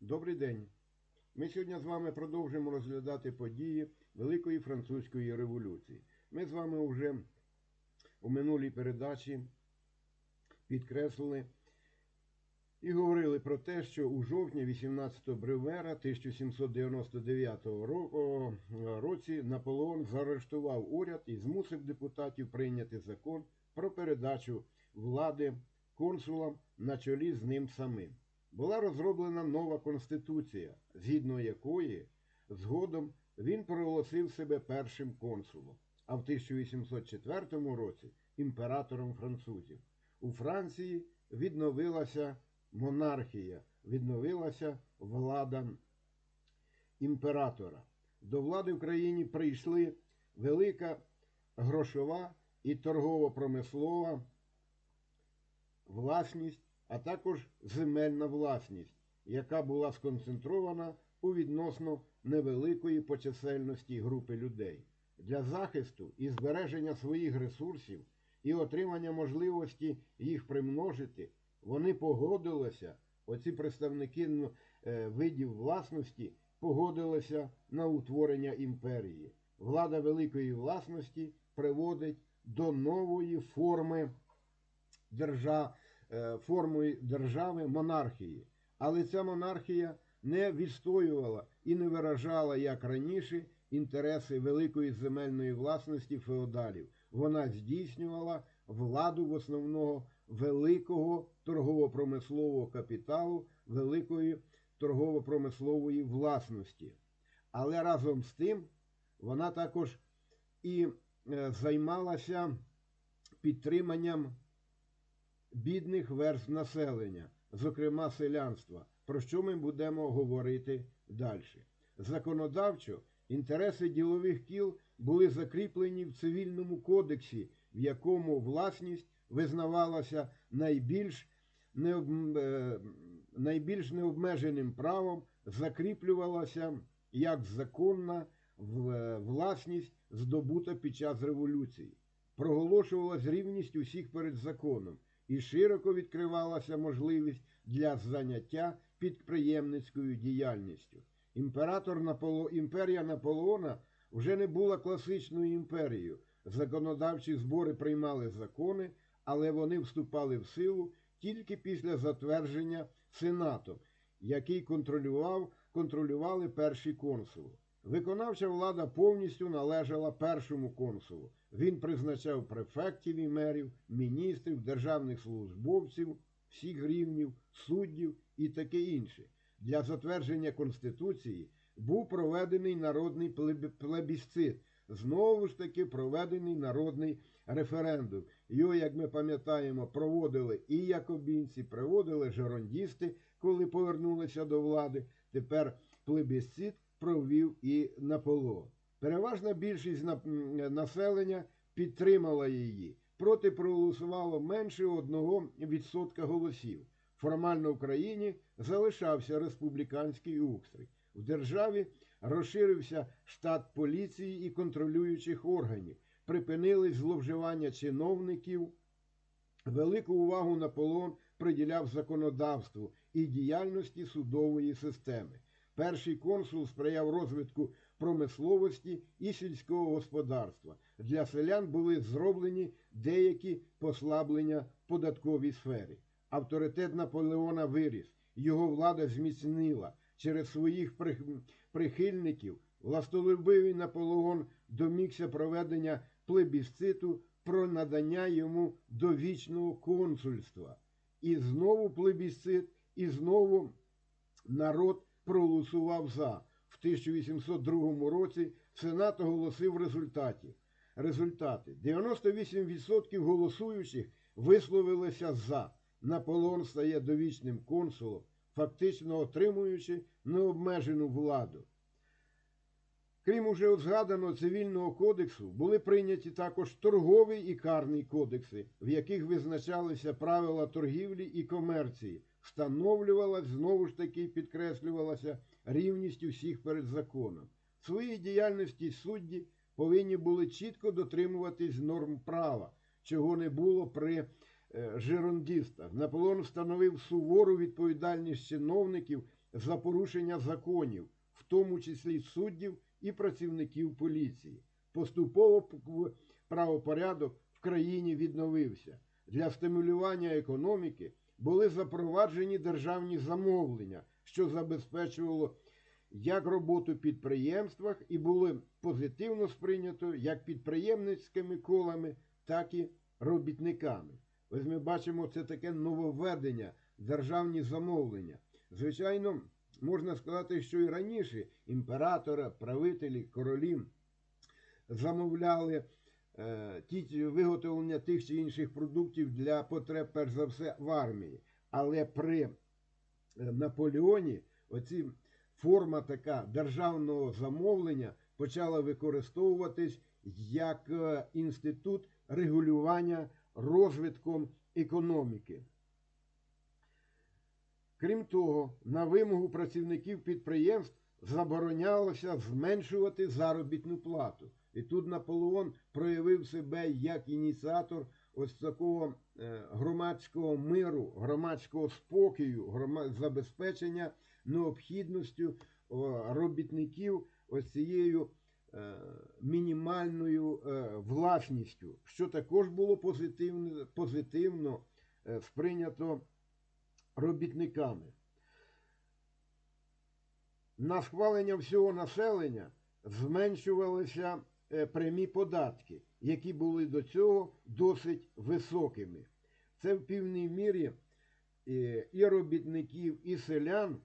Добрий день. Ми сьогодні з вами продовжимо розглядати події Великої Французької революції. Ми з вами вже у минулій передачі підкреслили і говорили про те, що у жовтні 18 бревера 1799 році Наполеон заарештував уряд і змусив депутатів прийняти закон про передачу влади консулам на чолі з ним самим. Була розроблена нова конституція, згідно якої згодом він проголосив себе першим консулом, а в 1804 році імператором французів. У Франції відновилася монархія, відновилася влада імператора. До влади в країні прийшли велика грошова і торгово-промислова власність, а також земельна власність, яка була сконцентрована у відносно невеликої по чисельності групи людей. Для захисту і збереження своїх ресурсів і отримання можливості їх примножити, вони погодилися, оці представники е, видів власності погодилися на утворення імперії. Влада великої власності приводить до нової форми держави, формою держави монархії. Але ця монархія не відстоювала і не виражала, як раніше, інтереси великої земельної власності феодалів. Вона здійснювала владу в основного великого торгово-промислового капіталу, великої торгово-промислової власності. Але разом з тим вона також і е, займалася підтриманням бідних верств населення, зокрема селянства, про що ми будемо говорити далі. Законодавчо інтереси ділових кіл були закріплені в цивільному кодексі, в якому власність визнавалася найбільш, е, найбільш необмеженим правом, закріплювалася як законна власність, здобута під час революції. Проголошувалась рівність усіх перед законом і широко відкривалася можливість для заняття підприємницькою діяльністю. Імператор Наполо... Імперія Наполеона вже не була класичною імперією. Законодавчі збори приймали закони, але вони вступали в силу тільки після затвердження Сенатом, який контролював, контролювали перші консули. Виконавча влада повністю належала першому консулу. Він призначав префектів і мерів, міністрів, державних службовців, всіх рівнів, суддів і таке інше. Для затвердження Конституції був проведений народний плеб- плебісцит. Знову ж таки проведений народний референдум. Його, як ми пам'ятаємо, проводили і якобінці, проводили жерондісти, коли повернулися до влади. Тепер плебісцит провів і Наполеон. Переважна більшість на- населення підтримала її. Проти проголосувало менше 1% голосів. Формально в країні залишався республіканський устрій. В державі розширився штат поліції і контролюючих органів, припинились зловживання чиновників. Велику увагу Наполеон приділяв законодавству і діяльності судової системи. Перший консул сприяв розвитку промисловості і сільського господарства. Для селян були зроблені деякі послаблення в податковій сфері. Авторитет Наполеона виріс, його влада зміцнила через своїх прихильників. Властолюбивий Наполеон домігся проведення плебісциту про надання йому довічного консульства. І знову плебісцит, і знову народ проголосував за. В 1802 році Сенат оголосив результати. Результати. 98% голосуючих висловилися за. Наполеон стає довічним консулом, фактично отримуючи необмежену владу. Крім уже згаданого цивільного кодексу, були прийняті також торговий і карний кодекси, в яких визначалися правила торгівлі і комерції, встановлювалась знову ж таки підкреслювалася рівність усіх перед законом. В своїй діяльності судді повинні були чітко дотримуватись норм права, чого не було при е, жерондіста. Наполеон встановив сувору відповідальність чиновників за порушення законів, в тому числі суддів і працівників поліції. Поступово правопорядок в країні відновився. Для стимулювання економіки були запроваджені державні замовлення, що забезпечувало як роботу підприємствах і були позитивно сприйнято як підприємницькими колами, так і робітниками. Ось ми бачимо це таке нововведення, державні замовлення. Звичайно, можна сказати, що і раніше імператора, правителі, королі замовляли е, ті виготовлення тих чи інших продуктів для потреб, перш за все, в армії. Але при Наполеоні оці форма така державного замовлення почала використовуватись як е, інститут регулювання розвитком економіки. Крім того, на вимогу працівників підприємств заборонялося зменшувати заробітну плату. І тут Наполеон проявив себе як ініціатор ось такого е, громадського миру, громадського спокою, грома- забезпечення необхідністю робітників ось цією е, мінімальною е, власністю, що також було позитивно, позитивно сприйнято робітниками. На схвалення всього населення зменшувалися прямі податки, які були до цього досить високими. Це в півній мірі е, і робітників, і селян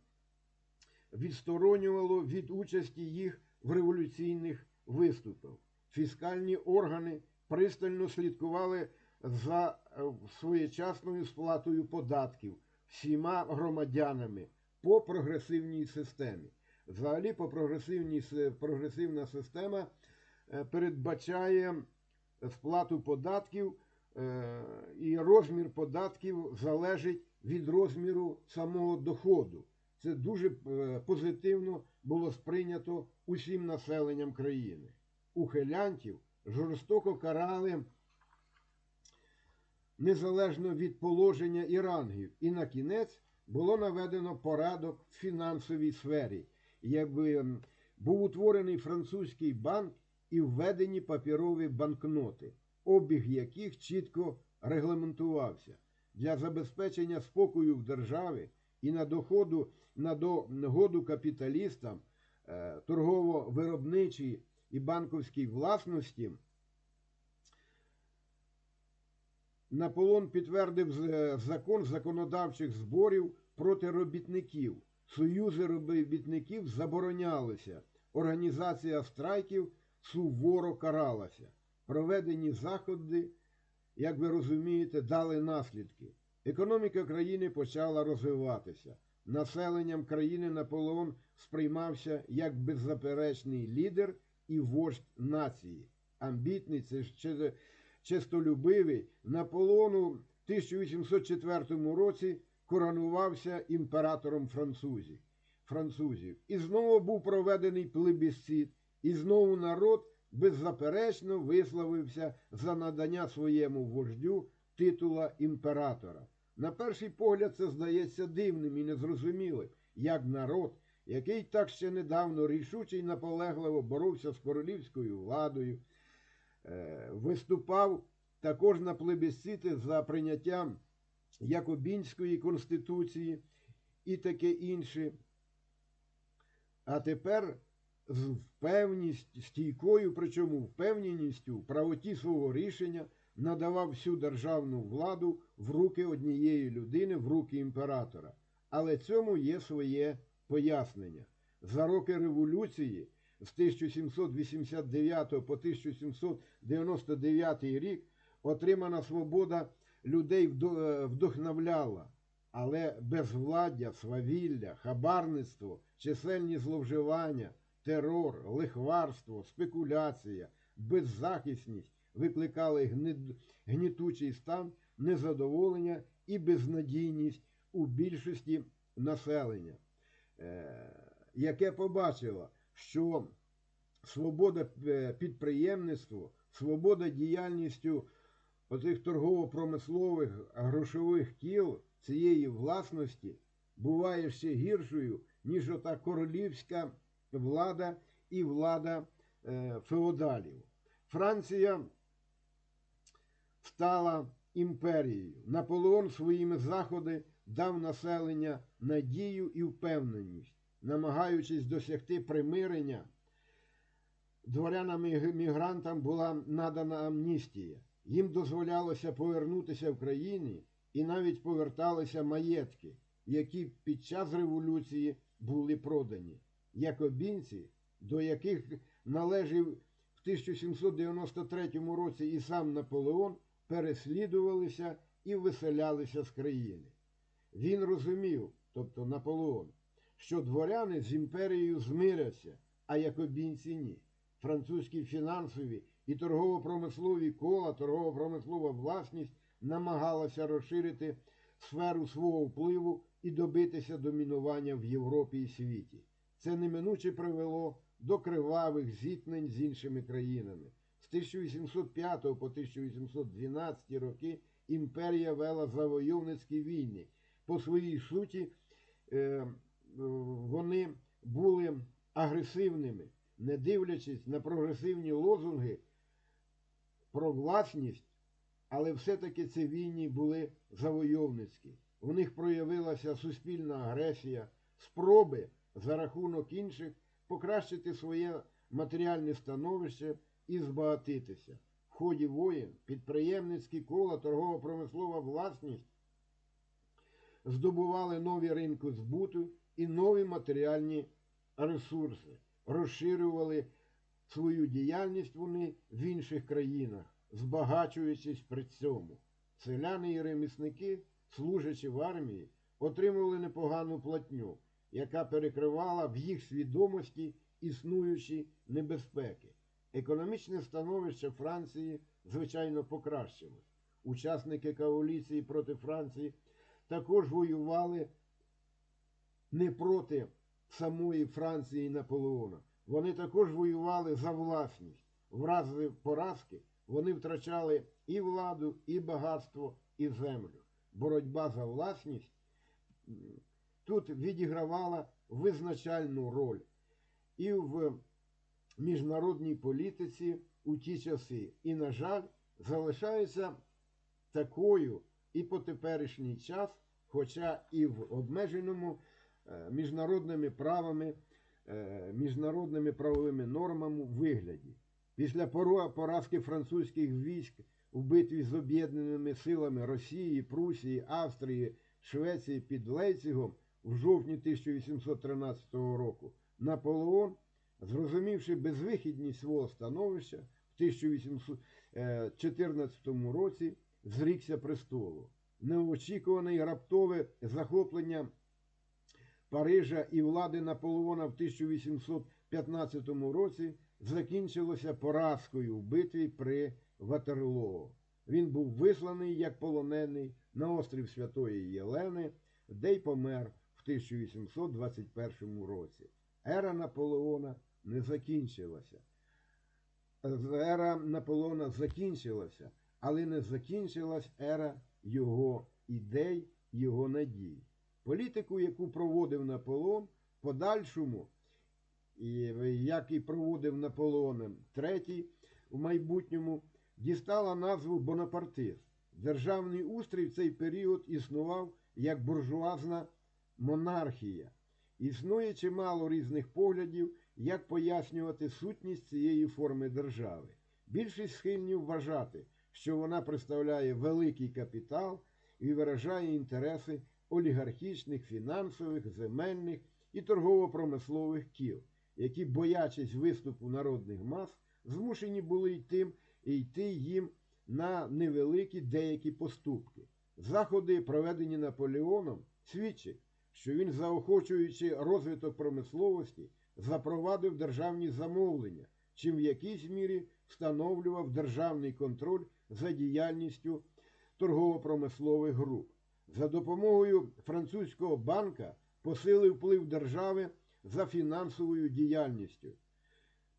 відсторонювало від участі їх в революційних виступах. Фіскальні органи пристально слідкували за е, своєчасною сплатою податків всіма громадянами по прогресивній системі. Взагалі, по прогресивній прогресивна система е, передбачає сплату податків, е, і розмір податків залежить від розміру самого доходу. Це дуже е, позитивно було сприйнято усім населенням країни. Ухилянтів жорстоко карали незалежно від положення і рангів. І на кінець було наведено порядок в фінансовій сфері. Якби був утворений французький банк і введені папірові банкноти, обіг яких чітко регламентувався для забезпечення спокою в державі і на доходу на догоду капіталістам е, торгово-виробничій і банковській власності. Наполеон підтвердив закон законодавчих зборів проти робітників. Союзи робітників заборонялися. Організація страйків суворо каралася. Проведені заходи, як ви розумієте, дали наслідки. Економіка країни почала розвиватися. Населенням країни Наполеон сприймався як беззаперечний лідер і вождь нації. Амбітний, це честолюбивий, Наполеон у 1804 році коронувався імператором французів. французів. І знову був проведений плебісцит, і знову народ беззаперечно висловився за надання своєму вождю титула імператора. На перший погляд це здається дивним і незрозумілим, як народ, який так ще недавно рішуче й наполегливо боровся з королівською владою, е, виступав також на плебісцити за прийняттям Якобінської конституції і таке інше. А тепер з впевністю, стійкою, причому впевненістю правоті свого рішення надавав всю державну владу в руки однієї людини, в руки імператора. Але цьому є своє пояснення. За роки революції з 1789 по 1799 рік отримана свобода людей е, вдохновляла, але безвладдя, свавілля, хабарництво, чисельні зловживання, терор, лихварство, спекуляція, беззахисність викликали гнітучий стан, незадоволення і безнадійність у більшості населення, е, яке побачило, що свобода е, підприємництва, свобода діяльністю оцих торгово-промислових грошових кіл цієї власності буває ще гіршою, ніж ота королівська влада і влада е, феодалів. Франція стала імперією. Наполеон своїми заходи дав населення надію і впевненість, намагаючись досягти примирення. Дворянам-мігрантам була надана амністія. Їм дозволялося повернутися в країні і навіть поверталися маєтки, які під час революції були продані. Якобінці, до яких належав в 1793 році і сам Наполеон, переслідувалися і виселялися з країни. Він розумів, тобто Наполеон, що дворяни з імперією змиряться, а якобінці ні. Французькі фінансові і торгово-промислові кола, торгово-промислова власність намагалася розширити сферу свого впливу і добитися домінування в Європі і світі. Це неминуче привело до кривавих зіткнень з іншими країнами. З 1805 по 1812 роки імперія вела завойовницькі війни. По своїй суті, е, вони були агресивними, не дивлячись на прогресивні лозунги про власність, але все-таки ці війни були завойовницькі. У них проявилася суспільна агресія, спроби за рахунок інших покращити своє матеріальне становище і збагатитися. В ході воєн підприємницькі кола, торгово-промислова власність здобували нові ринки збуту і нові матеріальні ресурси, розширювали свою діяльність вони в інших країнах, збагачуючись при цьому. Селяни і ремісники, служачи в армії, отримували непогану платню, яка перекривала в їх свідомості існуючі небезпеки. Економічне становище Франції, звичайно, покращилось. Учасники коаліції проти Франції також воювали не проти самої Франції і Наполеона. Вони також воювали за власність. В разі поразки вони втрачали і владу, і багатство, і землю. Боротьба за власність тут відігравала визначальну роль і в міжнародній політиці у ті часи. І, на жаль, залишається такою і по теперішній час, хоча і в обмеженому е, міжнародними правами, е, міжнародними правовими нормами вигляді. Після поразки французьких військ у битві з об'єднаними силами Росії, Прусії, Австрії, Швеції під Лейцігом в жовтні 1813 року Наполеон, зрозумівши безвихідність свого становища, в 1814 році зрікся престолу. Неочікуване і раптове захоплення Парижа і влади Наполеона в 1815 році закінчилося поразкою в битві при Ватерлоо. Він був висланий як полонений на острів Святої Єлени, де й помер в 1821 році. Ера Наполеона не закінчилася. Ера Наполеона закінчилася, але не закінчилась ера його ідей, його надій. Політику, яку проводив Наполеон, подальшому, як і проводив Наполеон III у майбутньому, дістала назву Бонапартизм. Державний устрій в цей період існував як буржуазна монархія. Існує чимало різних поглядів, як пояснювати сутність цієї форми держави. Більшість схильні вважати, що вона представляє великий капітал і виражає інтереси олігархічних, фінансових, земельних і торгово-промислових кіл, які, боячись виступу народних мас, змушені були йти, йти їм на невеликі деякі поступки. Заходи, проведені Наполеоном, свідчать, що він, заохочуючи розвиток промисловості, запровадив державні замовлення, чим в якійсь мірі встановлював державний контроль за діяльністю торгово-промислових груп. За допомогою французького банка посилив вплив держави за фінансовою діяльністю,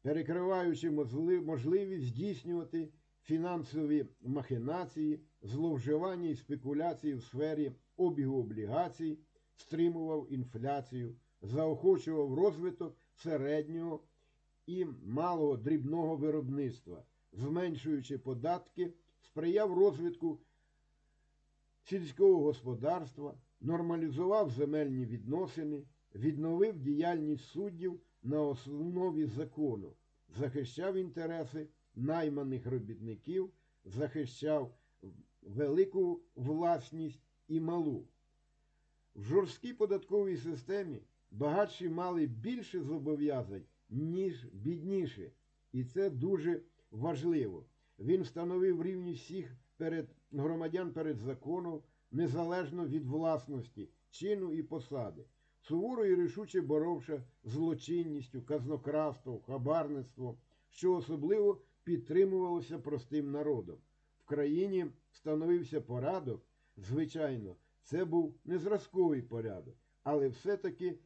перекриваючи можливість здійснювати фінансові махінації, зловживання і спекуляції в сфері обігу облігацій, стримував інфляцію, заохочував розвиток середнього і малого дрібного виробництва, зменшуючи податки, сприяв розвитку сільського господарства, нормалізував земельні відносини, відновив діяльність суддів на основі закону, захищав інтереси найманих робітників, захищав велику власність і малу. В жорсткій податковій системі багатші мали більше зобов'язань, ніж бідніші. І це дуже важливо. Він встановив рівність всіх перед громадян перед законом, незалежно від власності, чину і посади. Суворо і рішуче боровши злочинністю, казнократством, хабарництвом, що особливо підтримувалося простим народом. В країні встановився порядок, звичайно, це був не зразковий порядок, але все-таки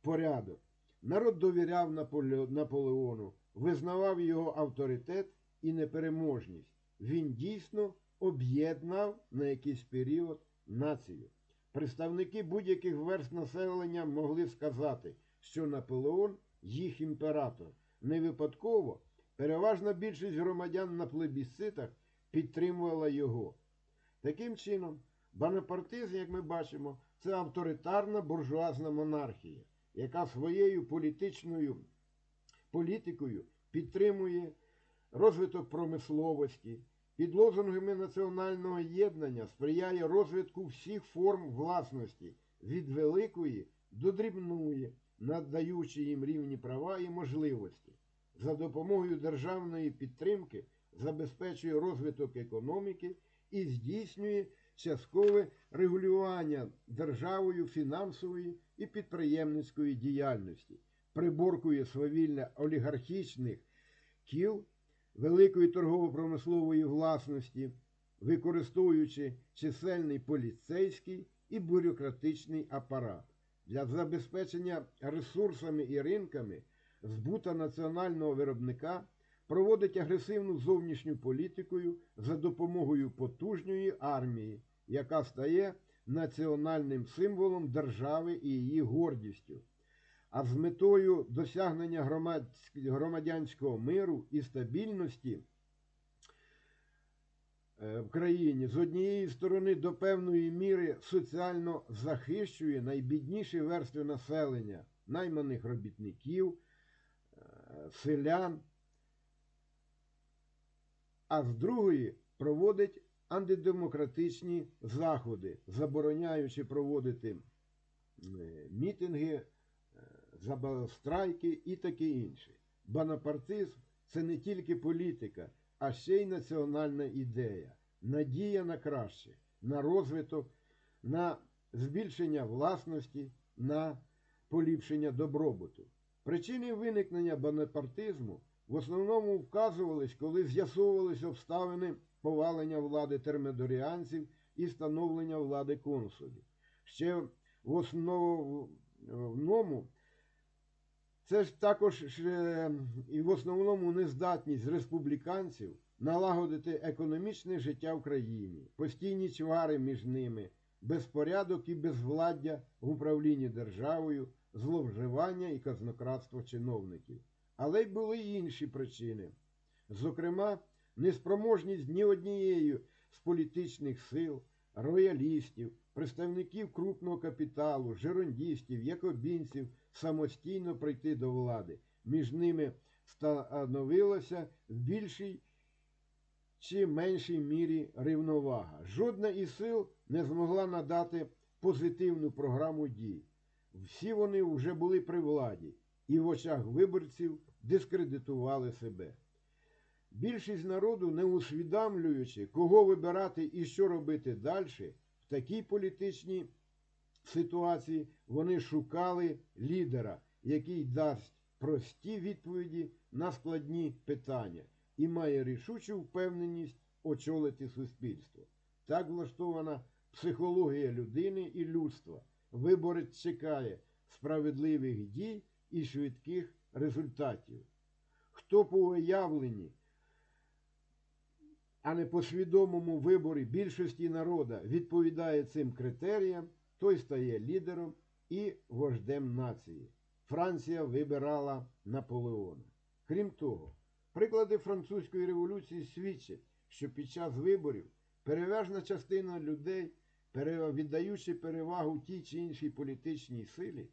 порядок. Народ довіряв Наполеону, визнавав його авторитет і непереможність. Він дійсно об'єднав на якийсь період націю. Представники будь-яких верст населення могли сказати, що Наполеон їх імператор. Не випадково переважна більшість громадян на плебісцитах підтримувала його. Таким чином, бонапартизм, як ми бачимо, це авторитарна буржуазна монархія, яка своєю політичною політикою підтримує розвиток промисловості, під лозунгами національного єднання сприяє розвитку всіх форм власності від великої до дрібної, надаючи їм рівні права і можливості. За допомогою державної підтримки забезпечує розвиток економіки і здійснює часткове регулювання державою фінансової і підприємницької діяльності, приборкує свавілля олігархічних кіл великої торгово-промислової власності, використовуючи чисельний поліцейський і бюрократичний апарат. Для забезпечення ресурсами і ринками збута національного виробника проводить агресивну зовнішню політикою за допомогою потужної армії, яка стає національним символом держави і її гордістю. А з метою досягнення громадянського миру і стабільності е, в країні з однієї сторони до певної міри соціально захищує найбідніші верстви населення, найманих робітників, е, селян, а з другої проводить антидемократичні заходи, забороняючи проводити е, мітинги, е, забастрайки і таке інше. Бонапартизм це не тільки політика, а ще й національна ідея, надія на краще, на розвиток, на збільшення власності, на поліпшення добробуту. Причини виникнення бонапартизму в основному вказувались, коли з'ясовувалися обставини повалення влади термідоріанців і становлення влади консулів. Ще в основному це ж також і в основному нездатність республіканців налагодити економічне життя в країні, постійні чвари між ними, безпорядок і безвладдя в управлінні державою, зловживання і казнократство чиновників. Але й були й інші причини. Зокрема, неспроможність ні однієї з політичних сил, роялістів, представників крупного капіталу, жерондістів, якобінців самостійно прийти до влади. Між ними становилася в більшій чи меншій мірі рівновага. Жодна із сил не змогла надати позитивну програму дій. Всі вони вже були при владі і в очах виборців дискредитували себе. Більшість народу, не усвідомлюючи, кого вибирати і що робити далі, в такій політичній ситуації вони шукали лідера, який дасть прості відповіді на складні питання і має рішучу впевненість очолити суспільство. Так влаштована психологія людини і людства. Виборець чекає справедливих дій і швидких результатів. Хто по уявленні а не по свідомому виборі більшості народа відповідає цим критеріям, той стає лідером і вождем нації. Франція вибирала Наполеона. Крім того, приклади французької революції свідчать, що під час виборів переважна частина людей, віддаючи перевагу тій чи іншій політичній силі,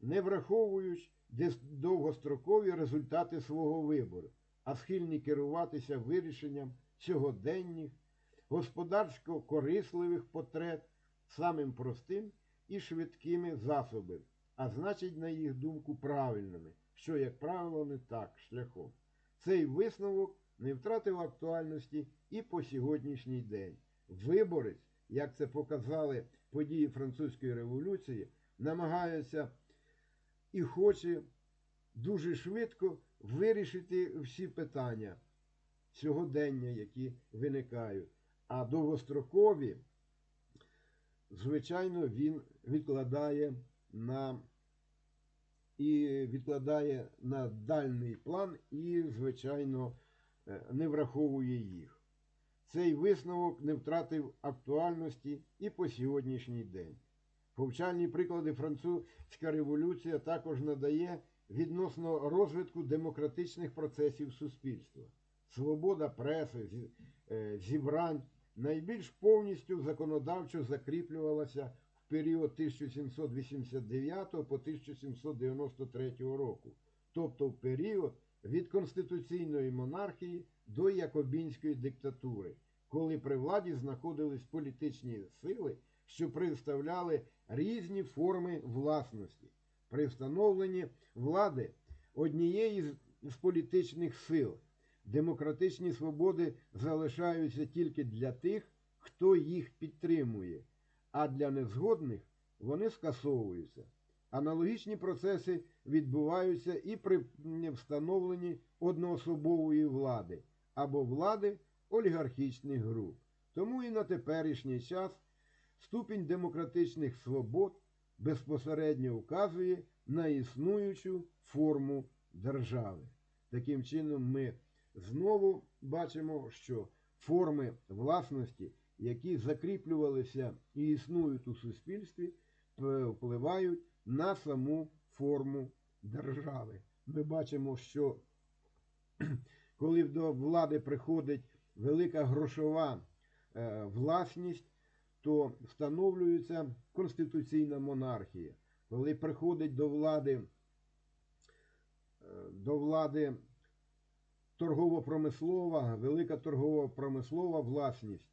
не враховують довгострокові результати свого вибору, а схильні керуватися вирішенням сьогоденніх, господарсько корисливих потреб самим простим і швидкими засобами, а значить, на їх думку, правильними, що, як правило, не так шляхом. Цей висновок не втратив актуальності і по сьогоднішній день. Виборець, як це показали події Французької революції, намагається і хоче дуже швидко вирішити всі питання сьогодення, які виникають. А довгострокові, звичайно, він відкладає на і відкладає на дальний план і, звичайно, е, не враховує їх. Цей висновок не втратив актуальності і по сьогоднішній день. Повчальні приклади французька революція також надає відносно розвитку демократичних процесів суспільства. Свобода преси, е, зібрань найбільш повністю законодавчо закріплювалася в період 1789 по 1793 року, тобто в період від конституційної монархії до якобінської диктатури, коли при владі знаходились політичні сили, що представляли різні форми власності. При встановленні влади однієї з- політичних сил демократичні свободи залишаються тільки для тих, хто їх підтримує, а для незгодних вони скасовуються. Аналогічні процеси відбуваються і при встановленні одноособової влади або влади олігархічних груп. Тому і на теперішній час ступінь демократичних свобод безпосередньо вказує на існуючу форму держави. Таким чином, ми знову бачимо, що форми власності, які закріплювалися і існують у суспільстві, впливають на саму форму держави. Ми бачимо, що коли до влади приходить велика грошова е, власність, то встановлюється конституційна монархія. Коли приходить до влади, е, до влади торгово-промислова, велика торгово-промислова власність,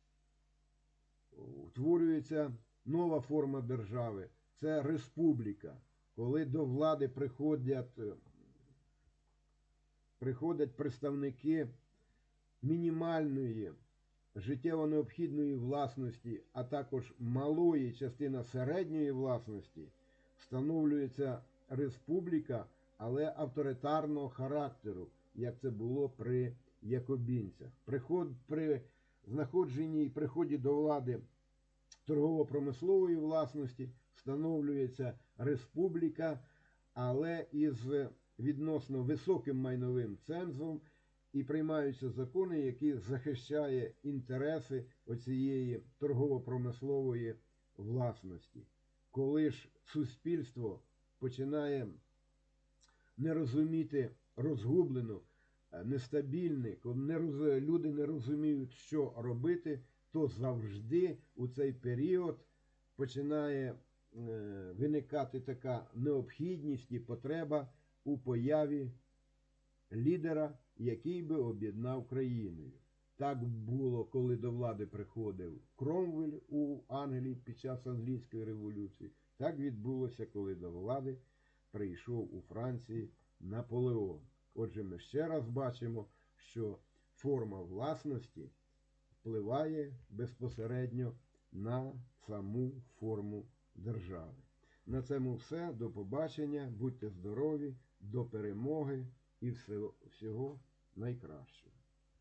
утворюється нова форма держави. Це республіка. Коли до влади приходять, е, приходять представники мінімальної життєво необхідної власності, а також малої частина середньої власності, встановлюється республіка, але авторитарного характеру, як це було при якобінцях. Приход, при знаходженні і приході до влади торгово-промислової власності встановлюється республіка, але із відносно високим майновим цензом і приймаються закони, які захищає інтереси оцієї торгово-промислової власності. Коли ж суспільство починає не розуміти розгублено, е, нестабільне, коли люди не розуміють, що робити, то завжди у цей період починає е, виникати така необхідність і потреба у появі лідера, який би об'єднав країною. Так було, коли до влади приходив Кромвель у Англії під час англійської революції. Так відбулося, коли до влади прийшов у Франції Наполеон. Отже, ми ще раз бачимо, що форма власності впливає безпосередньо на саму форму держави. На цьому все. До побачення. Будьте здорові, до перемоги і всього, всього найкращого.